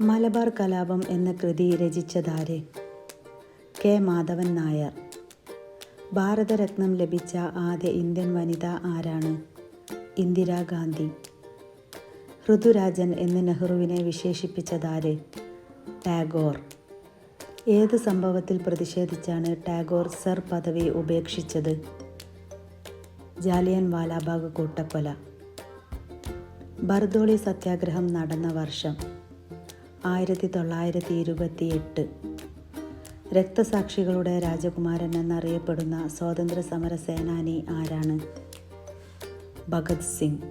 മലബാർ കലാപം എന്ന കൃതി രചിച്ചതാര്? കെ. മാധവൻ നായർ. ഭാരതരത്നം ലഭിച്ച ആദ്യ ഇന്ത്യൻ വനിത ആരാണ്? ഇന്ദിരാഗാന്ധി ഋതുരാജൻ എന്ന് നെഹ്റുവിനെ വിശേഷിപ്പിച്ചതാര്? ടാഗോർ. ഏത് സംഭവത്തിൽ പ്രതിഷേധിച്ചാണ് ടാഗോർ സർ പദവി ഉപേക്ഷിച്ചത്? ജാലിയൻ വാലാബാഗ് കൂട്ടക്കൊല. ബർദോളി സത്യാഗ്രഹം നടന്ന വർഷം. ആയിരത്തി തൊള്ളായിരത്തി ഇരുപത്തി എട്ട് രക്തസാക്ഷികളുടെ രാജകുമാരൻ എന്നറിയപ്പെടുന്ന സ്വാതന്ത്ര്യ സമര സേനാനി ആരാണ്? ഭഗത് സിംഗ്.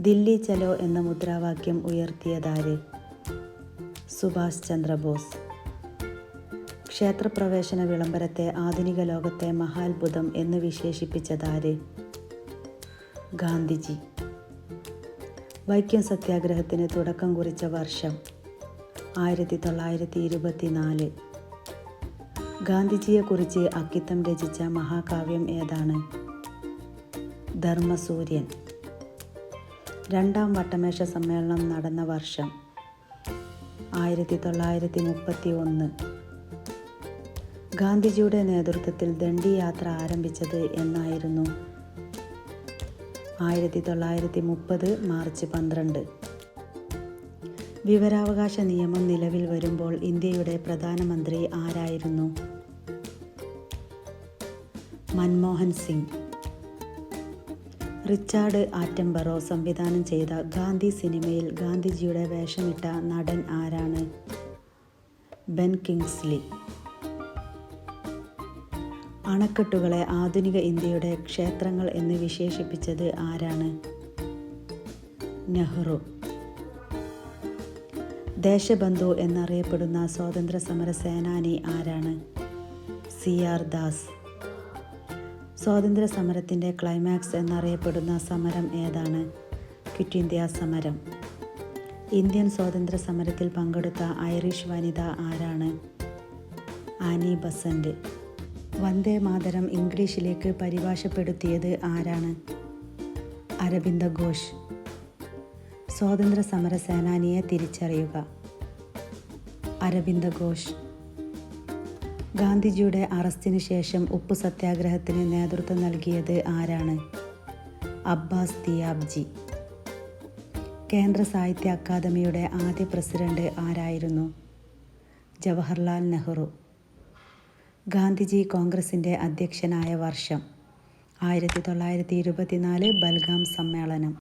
ദില്ലി ചലോ എന്ന മുദ്രാവാക്യം ഉയർത്തിയതാര്? സുഭാഷ് ചന്ദ്രബോസ്. ക്ഷേത്രപ്രവേശന വിളംബരത്തെ ആധുനിക ലോകത്തെ മഹാത്ഭുതം എന്ന് വിശേഷിപ്പിച്ചതാര്? ഗാന്ധിജി. വൈക്കം സത്യാഗ്രഹത്തിന് തുടക്കം കുറിച്ച വർഷം ആയിരത്തി തൊള്ളായിരത്തി ഇരുപത്തി നാല് ഗാന്ധിജിയെക്കുറിച്ച് അക്കിത്തം രചിച്ച മഹാകാവ്യം ഏതാണ്? ധർമ്മസൂര്യൻ. രണ്ടാം വട്ടമേശ സമ്മേളനം നടന്ന വർഷം ആയിരത്തി തൊള്ളായിരത്തി മുപ്പത്തി ഒന്ന് ഗാന്ധിജിയുടെ നേതൃത്വത്തിൽ ദണ്ഡി യാത്ര ആരംഭിച്ചത് എന്നായിരുന്നു ആയിരത്തി തൊള്ളായിരത്തി മുപ്പത് മാർച്ച് പന്ത്രണ്ട്. വിവരാവകാശ നിയമം നിലവിൽ വരുമ്പോൾ ഇന്ത്യയുടെ പ്രധാനമന്ത്രി ആരായിരുന്നു? മൻമോഹൻ സിംഗ്. റിച്ചാർഡ് ആറ്റംബറോ സംവിധാനം ചെയ്ത ഗാന്ധി സിനിമയിൽ ഗാന്ധിജിയുടെ വേഷമിട്ട നടൻ ആരാണ്? Ben Kingsley. അണക്കെട്ടുകളെ ആധുനിക ഇന്ത്യയുടെ ക്ഷേത്രങ്ങൾ എന്ന് വിശേഷിപ്പിച്ചത് ആരാണ്? നെഹ്റു. ദേശബന്ധു എന്നറിയപ്പെടുന്ന സ്വാതന്ത്ര്യ സമര സേനാനി ആരാണ്? C R Das. സ്വാതന്ത്ര്യ സമരത്തിന്റെ ക്ലൈമാക്സ് എന്നറിയപ്പെടുന്ന സമരം ഏതാണ്? ക്വിറ്റ് ഇന്ത്യ സമരം. ഇന്ത്യൻ സ്വാതന്ത്ര്യ സമരത്തിൽ പങ്കെടുത്ത ഐറിഷ് വനിത ആരാണ്? Annie Besant. വന്ദേ മാതരം ഇംഗ്ലീഷിലേക്ക് പരിഭാഷപ്പെടുത്തിയത് ആരാണ്? അരവിന്ദ ഘോഷ്. സ്വാതന്ത്ര്യ സമര സേനാനിയെ തിരിച്ചറിയുക. അരവിന്ദ ഘോഷ്. ഗാന്ധിജിയുടെ അറസ്റ്റിന് ശേഷം ഉപ്പു സത്യാഗ്രഹത്തിന് നേതൃത്വം നൽകിയത് ആരാണ്? അബ്ബാസ് ദിയാബ്ജി. കേന്ദ്ര സാഹിത്യ അക്കാദമിയുടെ ആദ്യ പ്രസിഡന്റ് ആരായിരുന്നു? ജവഹർലാൽ നെഹ്റു. ഗാന്ധിജി കോൺഗ്രസിന്റെ അധ്യക്ഷനായ വർഷം. ആയിരത്തി തൊള്ളായിരത്തി ഇരുപത്തിനാല് ബൽഗാം സമ്മേളനം.